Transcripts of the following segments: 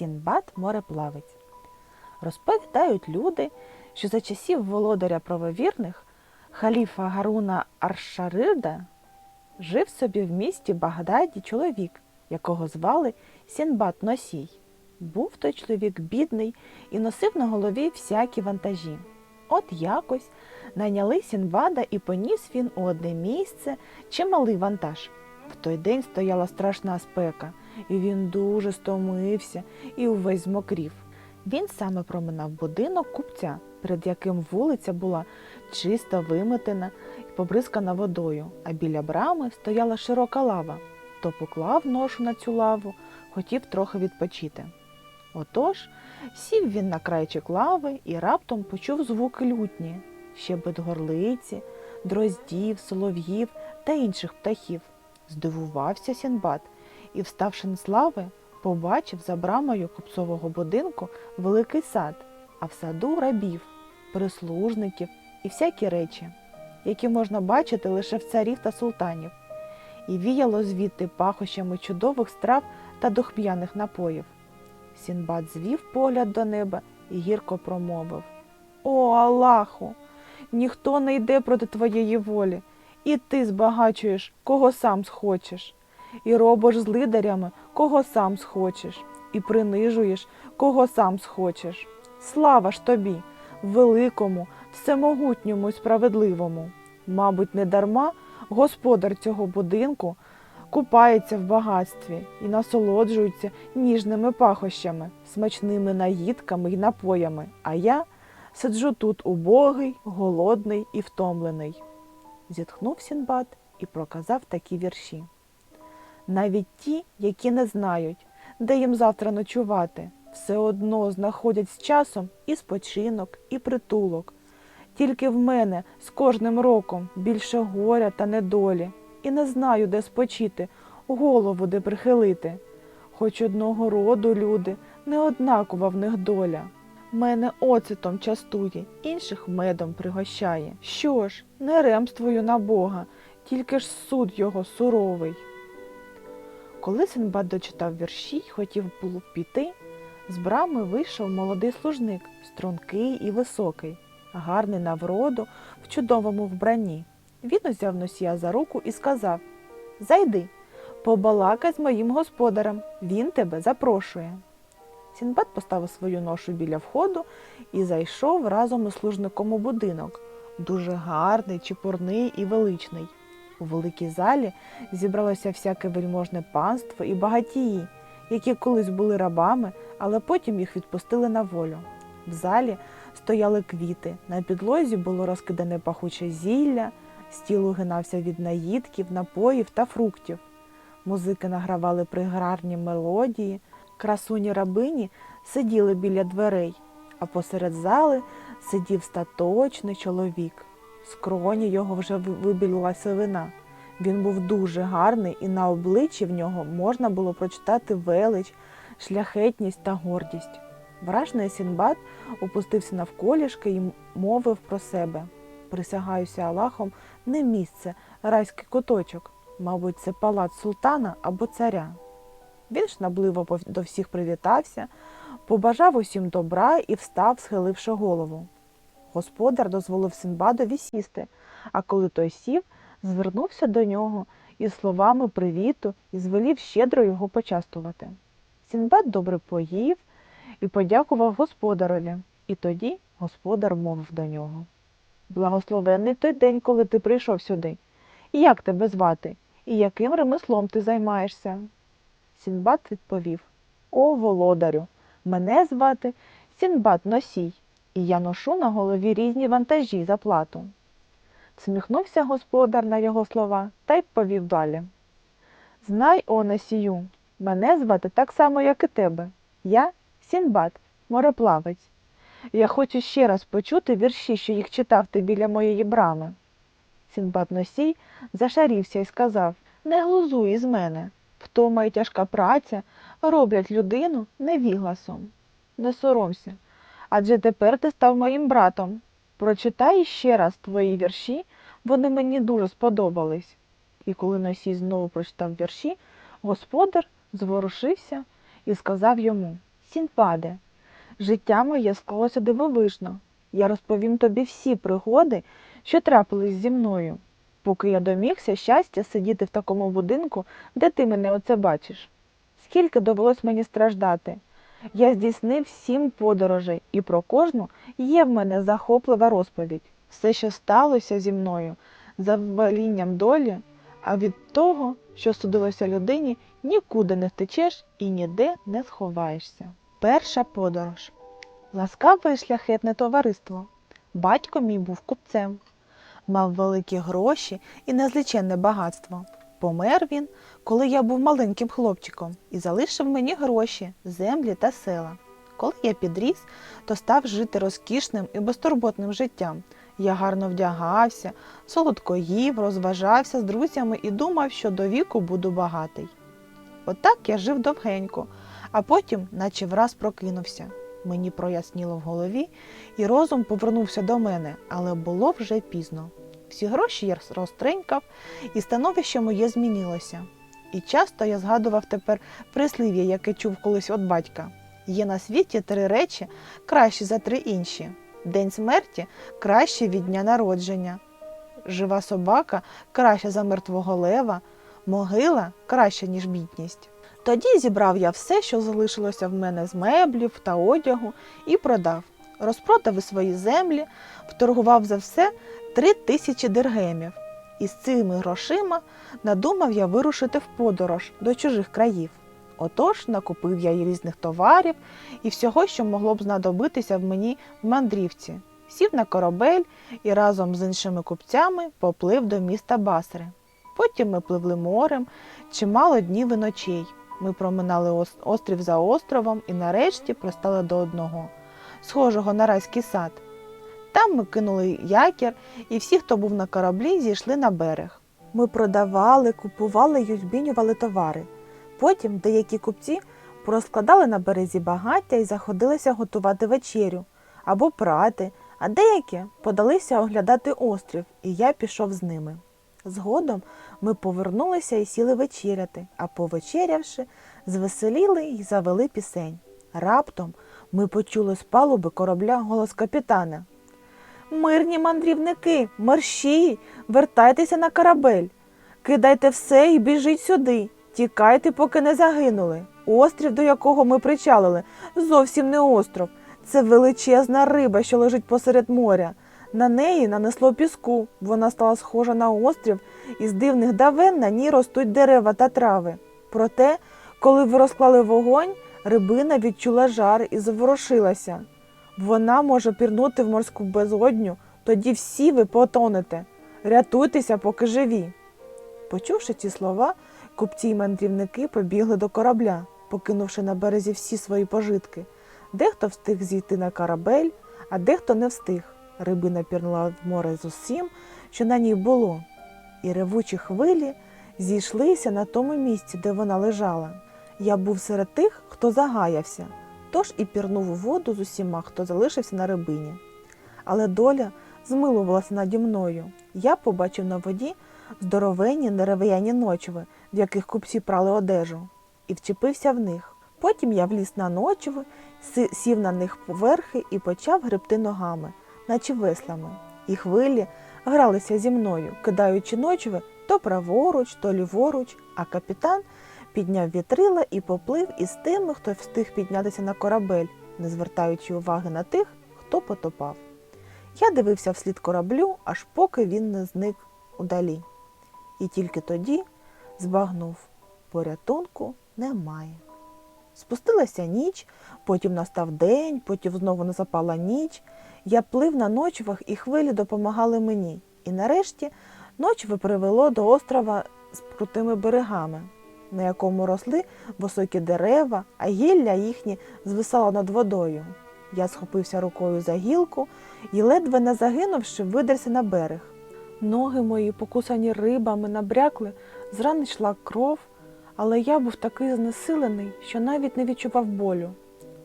Сінбад мореплавець. Розповідають люди, що за часів володаря правовірних халіфа Гаруна Аршарида жив собі в місті Багдаді чоловік, якого звали Сінбад Носій. Був той чоловік бідний і носив на голові всякі вантажі. От якось найняли Сінбада і поніс він у одне місце чималий вантаж. В той день стояла страшна спека, і він дуже стомився і увесь змокрів. Він саме проминав будинок купця, перед яким вулиця була чисто виметена і побризкана водою, а біля брами стояла широка лава. То поклав ношу на цю лаву, хотів трохи відпочити. Отож, сів він на крайчик лави і раптом почув звуки лютні, щебет горлиці, дроздів, солов'їв та інших птахів. Здивувався Сінбад і, вставши з лави, побачив за брамою купцового будинку великий сад, а в саду рабів, прислужників і всякі речі, які можна бачити лише в царів та султанів, і віяло звідти пахощами чудових страв та духм'яних напоїв. Сінбад звів погляд до неба і гірко промовив О, Аллаху! Ніхто не йде проти твоєї волі, і ти збагачуєш, кого сам схочеш, і робиш з лидарями, кого сам схочеш, і принижуєш, кого сам схочеш. Слава ж тобі, великому, всемогутньому і справедливому. Мабуть, не дарма господар цього будинку купається в багатстві і насолоджується ніжними пахощами, смачними наїдками й напоями, а я сиджу тут убогий, голодний і втомлений. Зітхнув Сінбад і проказав такі вірші. Навіть ті, які не знають, де їм завтра ночувати, все одно знаходять з часом і спочинок, і притулок. Тільки в мене з кожним роком більше горя та недолі, і не знаю, де спочити, голову де прихилити. Хоч одного роду люди, не однакова в них доля. Мене оцетом частує, інших медом пригощає. Що ж, не ремствую на Бога, тільки ж суд його суровий. Коли Синбад дочитав вірші й хотів було піти, з брами вийшов молодий служник, стрункий і високий, гарний на вроду, в чудовому вбранні. Він узяв носія за руку і сказав Зайди, побалакай з моїм господарем, він тебе запрошує. Сінбад поставив свою ношу біля входу і зайшов разом із служником у будинок, дуже гарний, чепурний і величний. У великій залі зібралося всяке вельможне панство і багатії, які колись були рабами, але потім їх відпустили на волю. В залі стояли квіти, на підлозі було розкидане пахуче зілля, стіл угинався від наїдків, напоїв та фруктів. Музики награвали приграрні мелодії, красуні рабині сиділи біля дверей, а посеред зали сидів статочний чоловік. З кроні його вже ви- вибілила сивина. Він був дуже гарний, і на обличчі в нього можна було прочитати велич, шляхетність та гордість. Вражений Сінбад опустився навколішки і мовив про себе. Присягаюся Аллахом, не місце, райський куточок. Мабуть, це палац султана або царя. Він шнабливо до всіх привітався, побажав усім добра і встав, схиливши голову. Господар дозволив Синбадові сісти, а коли той сів, звернувся до нього із словами привіту і звелів щедро його почастувати. Сінбад добре поїв і подякував господареві, і тоді господар мовив до нього. Благословенний той день, коли ти прийшов сюди. І як тебе звати? І яким ремеслом ти займаєшся? Сінбад відповів О, володарю, мене звати Сінбад Носій, і я ношу на голові різні вантажі за плату. Сміхнувся господар на його слова та й повів далі. Знай, о носію, мене звати так само, як і тебе. Я Сінбад, мореплавець. Я хочу ще раз почути вірші, що їх читав ти біля моєї брами. Сінбад Носій зашарівся і сказав Не глузуй із мене. Втома і тяжка праця роблять людину невігласом. Не соромся, адже тепер ти став моїм братом. Прочитай ще раз твої вірші, вони мені дуже сподобались. І коли Носій знову прочитав вірші, господар зворушився і сказав йому Сінпаде, життя моє склалося дивовижно. Я розповім тобі всі пригоди, що трапились зі мною, поки я домігся щастя сидіти в такому будинку, де ти мене оце бачиш. Скільки довелось мені страждати. Я здійснив сім подорожей, і про кожну є в мене захоплива розповідь. Все, що сталося зі мною, за велінням долі, а від того, що судилося людині, нікуди не втечеш і ніде не сховаєшся. Перша подорож. Ласкаве і шляхетне товариство. Батько мій був купцем, мав великі гроші і незліченне багатство. Помер він, коли я був маленьким хлопчиком, і залишив мені гроші, землі та села. Коли я підріс, то став жити розкішним і безтурботним життям. Я гарно вдягався, солодко їв, розважався з друзями і думав, що до віку буду багатий. Отак я жив довгенько, а потім, наче враз прокинувся. Мені проясніло в голові, і розум повернувся до мене, але було вже пізно. Всі гроші я розтринькав, і становище моє змінилося. І часто я згадував тепер прислів'я, яке чув колись від батька. Є на світі три речі кращі за три інші. День смерті краще від дня народження. Жива собака краща за мертвого лева, могила краща, ніж бідність. Тоді зібрав я все, що залишилося в мене з меблів та одягу, і продав. Розпродав свої землі, вторгував за все три тисячі диргемів. І з цими грошима надумав я вирушити в подорож до чужих країв. Отож накупив я й різних товарів і всього, що могло б знадобитися в мені в мандрівці. Сів на корабель і разом з іншими купцями поплив до міста Басри. Потім ми пливли морем чимало днів і ночей. Ми проминали острів за островом і нарешті пристали до одного, схожого на райський сад. Там ми кинули якір, і всі, хто був на кораблі, зійшли на берег. Ми продавали, купували й обмінювали товари. Потім деякі купці порозкладали на березі багаття і заходилися готувати вечерю або прати, а деякі подалися оглядати острів, і я пішов з ними. Згодом ми повернулися і сіли вечеряти, а повечерявши, звеселіли й завели пісень. Раптом ми почули з палуби корабля голос капітана. Мирні мандрівники, мерщій, вертайтеся на корабель. Кидайте все і біжіть сюди. Тікайте, поки не загинули. Острів, до якого ми причалили, зовсім не остров. Це величезна риба, що лежить посеред моря. На неї нанесло піску. Вона стала схожа на острів, і з дивних давен на ній ростуть дерева та трави. Проте, коли ви розклали вогонь, рибина відчула жар і заворушилася. Вона може пірнути в морську безодню, тоді всі ви потонете. Рятуйтеся, поки живі. Почувши ці слова, купці й мандрівники побігли до корабля, покинувши на березі всі свої пожитки. Дехто встиг зійти на корабель, а дехто не встиг. Рибина пірнула в море з усім, що на ній було, і ревучі хвилі зійшлися на тому місці, де вона лежала. Я був серед тих, хто загаявся, тож і пірнув у воду з усіма, хто залишився на рибині. Але доля змилувалася наді мною. Я побачив на воді здоровенні дерев'яні ночви, в яких купці прали одежу, і вчепився в них. Потім я вліз на ночви, сів на них поверхи і почав гребти ногами, наче веслами. І хвилі гралися зі мною, кидаючи ночви то праворуч, то ліворуч, а капітан підняв вітрила і поплив із тими, хто встиг піднятися на корабель, не звертаючи уваги на тих, хто потопав. Я дивився вслід кораблю, аж поки він не зник удалі. І тільки тоді збагнув порятунку немає. Спустилася ніч, потім настав день, потім знову запала ніч. Я плив на ночвах, і хвилі допомагали мені. І нарешті ночви привело до острова з крутими берегами, на якому росли високі дерева, а гілля їхні звисало над водою. Я схопився рукою за гілку і, ледве не загинувши, видерся на берег. Ноги мої, покусані рибами, набрякли, з йшла кров, але я був такий знесилений, що навіть не відчував болю.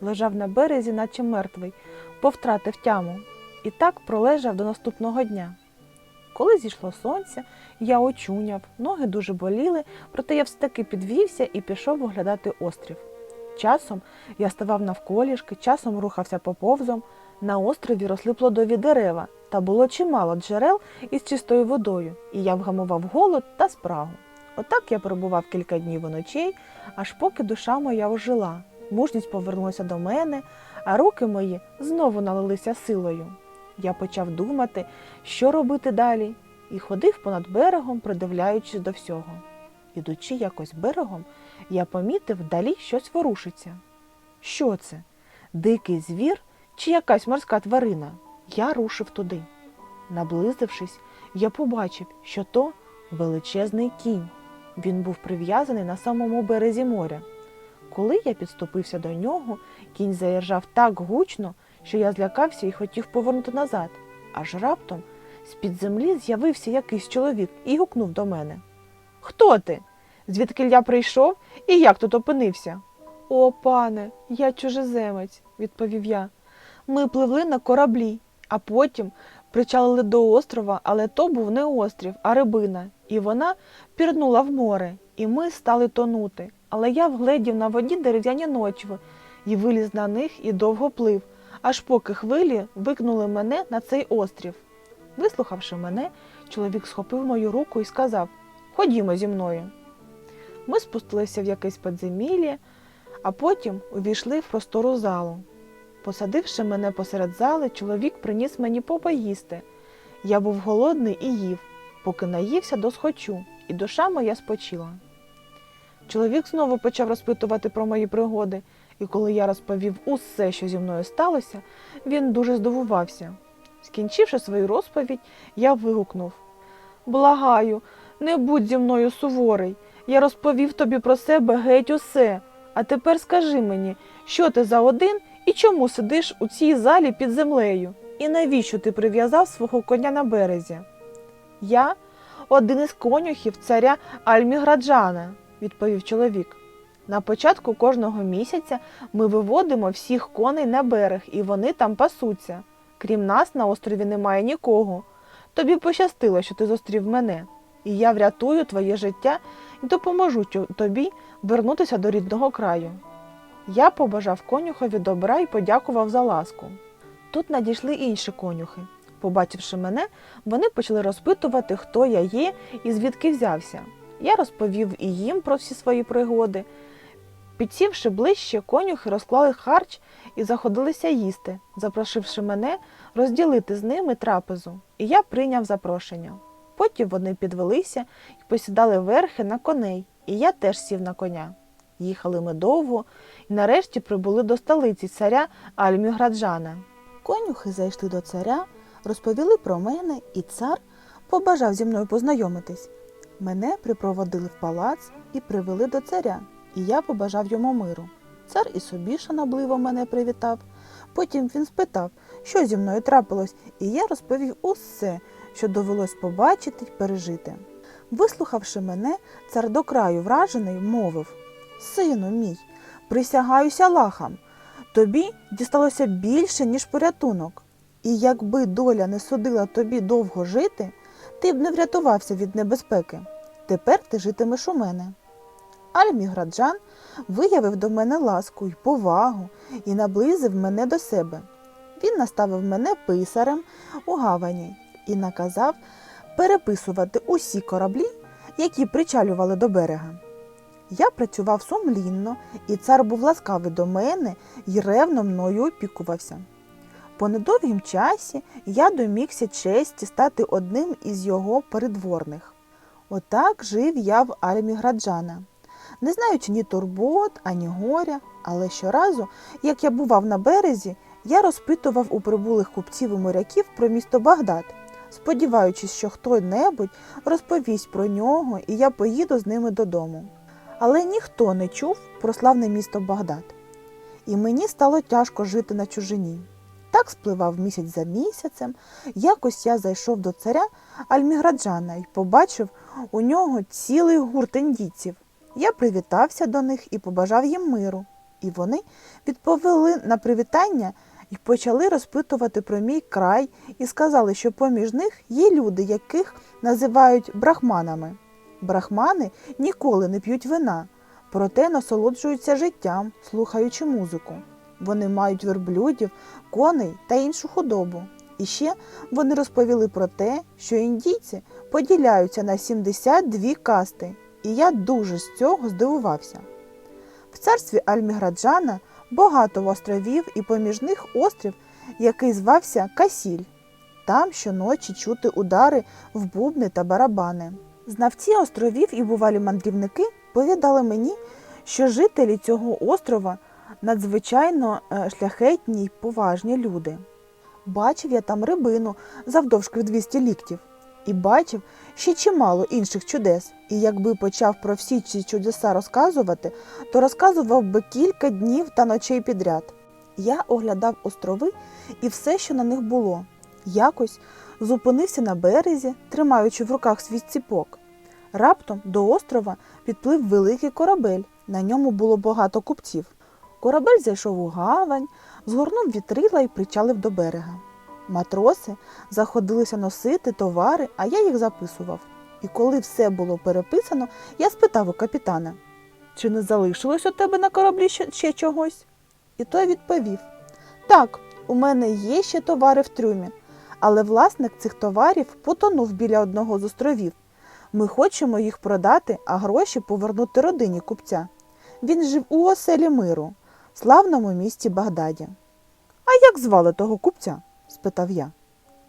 Лежав на березі, наче мертвий, бо втратив тяму, і так пролежав до наступного дня. Коли зійшло сонце, я очуняв, ноги дуже боліли, проте я все таки підвівся і пішов оглядати острів. Часом я ставав навколішки, часом рухався поповзом. На острові росли плодові дерева, та було чимало джерел із чистою водою, і я вгамував голод та спрагу. Отак я перебував кілька днів і ночей, аж поки душа моя ожила. Мужність повернулася до мене, а руки мої знову налилися силою. Я почав думати, що робити далі, і ходив понад берегом, придивляючись до всього. Ідучи якось берегом, я помітив вдалі щось ворушиться. Що це? Дикий звір чи якась морська тварина? Я рушив туди. Наблизившись, я побачив, що то величезний кінь. Він був прив'язаний на самому березі моря. Коли я підступився до нього, кінь заіржав так гучно, що я злякався і хотів повернути назад. Аж раптом з-під землі з'явився якийсь чоловік і гукнув до мене. Хто ти? Звідки я прийшов і як тут опинився? О, пане, я чужеземець, відповів я. Ми пливли на кораблі, а потім причалили до острова, але то був не острів, а рибина, і вона пірнула в море, і ми стали тонути. Але я вгледів на воді дерев'яні ночви і виліз на них і довго плив, аж поки хвилі викнули мене на цей острів. Вислухавши мене, чоловік схопив мою руку і сказав Ходімо зі мною. Ми спустилися в якесь підземілля, а потім увійшли в простору залу. Посадивши мене посеред зали, чоловік приніс мені попоїсти. Я був голодний і їв, поки наївся до схочу, і душа моя спочила. Чоловік знову почав розпитувати про мої пригоди, і коли я розповів усе, що зі мною сталося, він дуже здивувався. Скінчивши свою розповідь, я вигукнув Благаю, не будь зі мною суворий. Я розповів тобі про себе геть усе. А тепер скажи мені, що ти за один і чому сидиш у цій залі під землею? І навіщо ти прив'язав свого коня на березі? Я один із конюхів царя Альміграджана, відповів чоловік. На початку кожного місяця ми виводимо всіх коней на берег, і вони там пасуться. Крім нас, на острові немає нікого. Тобі пощастило, що ти зустрів мене, і я врятую твоє життя і допоможу тобі вернутися до рідного краю. Я побажав конюхові добра і подякував за ласку. Тут надійшли інші конюхи. Побачивши мене, вони почали розпитувати, хто я є і звідки взявся. Я розповів і їм про всі свої пригоди. Підсівши ближче, конюхи розклали харч і заходилися їсти, запрошивши мене розділити з ними трапезу, і я прийняв запрошення. Потім вони підвелися і посідали верхи на коней, і я теж сів на коня. Їхали ми довго і нарешті прибули до столиці царя Альміграджана. Конюхи зайшли до царя, розповіли про мене, і цар побажав зі мною познайомитись. Мене припроводили в палац і привели до царя, і я побажав йому миру. Цар і собі шанобливо мене привітав. Потім він спитав, що зі мною трапилось, і я розповів усе, що довелось побачити й пережити. Вислухавши мене, цар до краю вражений мовив Сину мій, присягаюся лахам, тобі дісталося більше, ніж порятунок. І якби доля не судила тобі довго жити, ти б не врятувався від небезпеки. Тепер ти житимеш у мене. Альміграджан виявив до мене ласку й повагу і наблизив мене до себе. Він наставив мене писарем у гавані і наказав переписувати усі кораблі, які причалювали до берега. Я працював сумлінно, і цар був ласкавий до мене і ревно мною опікувався. По недовгім часі я домігся честі стати одним із його передворних. Отак жив я в Альмі Граджана, не знаючи ні турбот, ані горя, але щоразу, як я бував на березі, я розпитував у прибулих купців і моряків про місто Багдад, сподіваючись, що хто-небудь розповість про нього, і я поїду з ними додому. Але ніхто не чув про славне місто Багдад, і мені стало тяжко жити на чужині. Так спливав місяць за місяцем. Якось я зайшов до царя Альміграджана і побачив у нього цілий гурт індійців. Я привітався до них і побажав їм миру. І вони відповіли на привітання і почали розпитувати про мій край і сказали, що поміж них є люди, яких називають брахманами. Брахмани ніколи не п'ють вина, проте насолоджуються життям, слухаючи музику. Вони мають верблюдів, коней та іншу худобу. І ще вони розповіли про те, що індійці поділяються на 72 касти, і я дуже з цього здивувався. В царстві Альміграджана багато островів і поміж них острів, який звався Касіль. Там щоночі чути удари в бубни та барабани. Знавці островів і бувалі мандрівники повідали мені, що жителі цього острова надзвичайно е, шляхетні й поважні люди. Бачив я там рибину завдовжки в 200 ліктів, і бачив ще чимало інших чудес. І якби почав про всі ці чудеса розказувати, то розказував би кілька днів та ночей підряд. Я оглядав острови і все, що на них було. Якось зупинився на березі, тримаючи в руках свій ціпок. Раптом до острова підплив великий корабель. На ньому було багато купців. Корабель зайшов у гавань, згорнув вітрила і причалив до берега. Матроси заходилися носити товари, а я їх записував. І коли все було переписано, я спитав у капітана, чи не залишилось у тебе на кораблі ще, чогось? І той відповів: Так, у мене є ще товари в трюмі, але власник цих товарів потонув біля одного з островів. Ми хочемо їх продати, а гроші повернути родині купця. Він жив у оселі миру, славному місті Багдаді. А як звали того купця? Спитав я.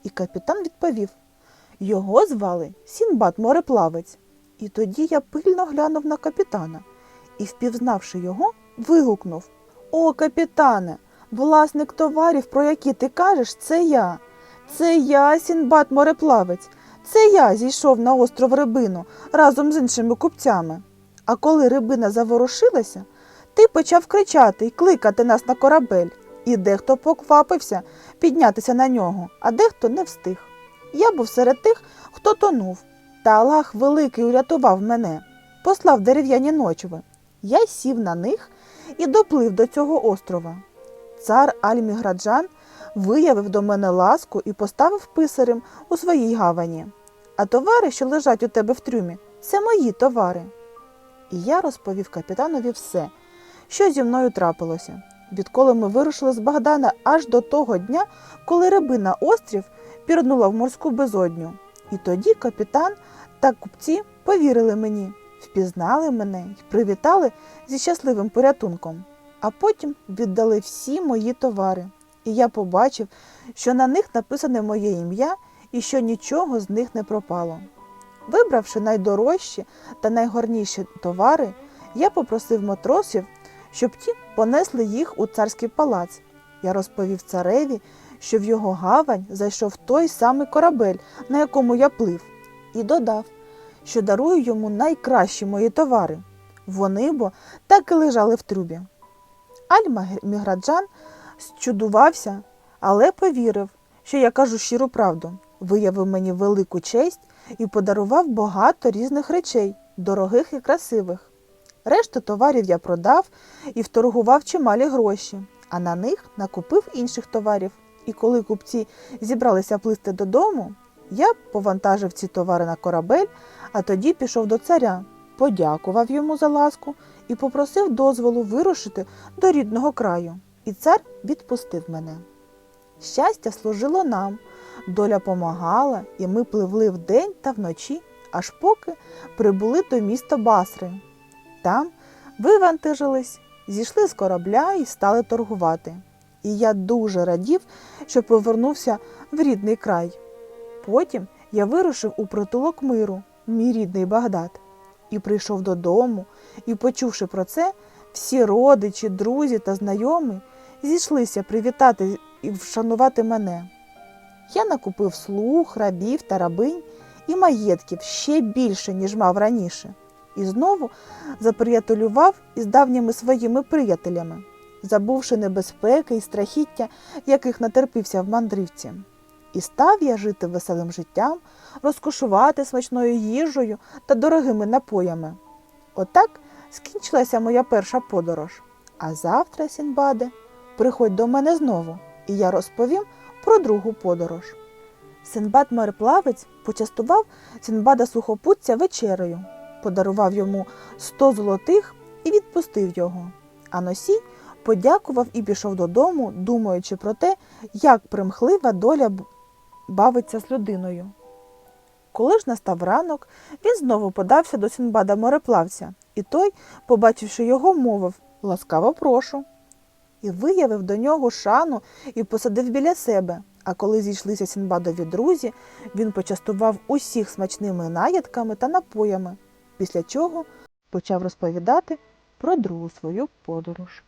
І капітан відповів його звали Сінбад мореплавець. І тоді я пильно глянув на капітана і, впізнавши його, вигукнув О, капітане, власник товарів, про які ти кажеш, це я. Це я, Сінбад мореплавець. Це я зійшов на остров Рибину разом з іншими купцями. А коли рибина заворушилася, ти почав кричати й кликати нас на корабель, і дехто поквапився піднятися на нього, а дехто не встиг. Я був серед тих, хто тонув, та Аллах великий урятував мене, послав дерев'яні ночви. Я сів на них і доплив до цього острова. Цар Альміграджан виявив до мене ласку і поставив писарем у своїй гавані. А товари, що лежать у тебе в трюмі, це мої товари. І я розповів капітанові все, що зі мною трапилося, відколи ми вирушили з Богдана аж до того дня, коли рибина острів пірнула в морську безодню. І тоді капітан та купці повірили мені, впізнали мене й привітали зі щасливим порятунком, а потім віддали всі мої товари. І я побачив, що на них написане моє ім'я і що нічого з них не пропало. Вибравши найдорожчі та найгорніші товари, я попросив матросів, щоб ті понесли їх у царський палац. Я розповів цареві, що в його гавань зайшов той самий корабель, на якому я плив, і додав, що дарую йому найкращі мої товари. Вони бо так і лежали в трубі. Аль-Міграджан зчудувався, але повірив, що я кажу щиру правду, виявив мені велику честь і подарував багато різних речей, дорогих і красивих. Решту товарів я продав і вторгував чималі гроші, а на них накупив інших товарів. І коли купці зібралися плисти додому, я повантажив ці товари на корабель, а тоді пішов до царя, подякував йому за ласку і попросив дозволу вирушити до рідного краю. І цар відпустив мене. Щастя служило нам, доля помагала, і ми пливли вдень та вночі, аж поки прибули до міста Басри. Там вивантажились, зійшли з корабля і стали торгувати. І я дуже радів, що повернувся в рідний край. Потім я вирушив у притулок миру, мій рідний Багдад, і прийшов додому, і, почувши про це, всі родичі, друзі та знайомі зійшлися привітати і вшанувати мене. Я накупив слуг, рабів та рабинь і маєтків ще більше, ніж мав раніше, і знову заприятелював із давніми своїми приятелями, забувши небезпеки і страхіття, яких натерпівся в мандрівці. І став я жити веселим життям, розкошувати смачною їжею та дорогими напоями. Отак скінчилася моя перша подорож. А завтра, Сінбаде, приходь до мене знову, і я розповім про другу подорож. Синбад мореплавець почастував Синбада сухопутця вечерею, подарував йому сто золотих і відпустив його. А носій подякував і пішов додому, думаючи про те, як примхлива доля бавиться з людиною. Коли ж настав ранок, він знову подався до Сінбада мореплавця, і той, побачивши його, мовив ласкаво прошу. І виявив до нього шану і посадив біля себе. А коли зійшлися Сінбадові друзі, він почастував усіх смачними наїдками та напоями, після чого почав розповідати про другу свою подорож.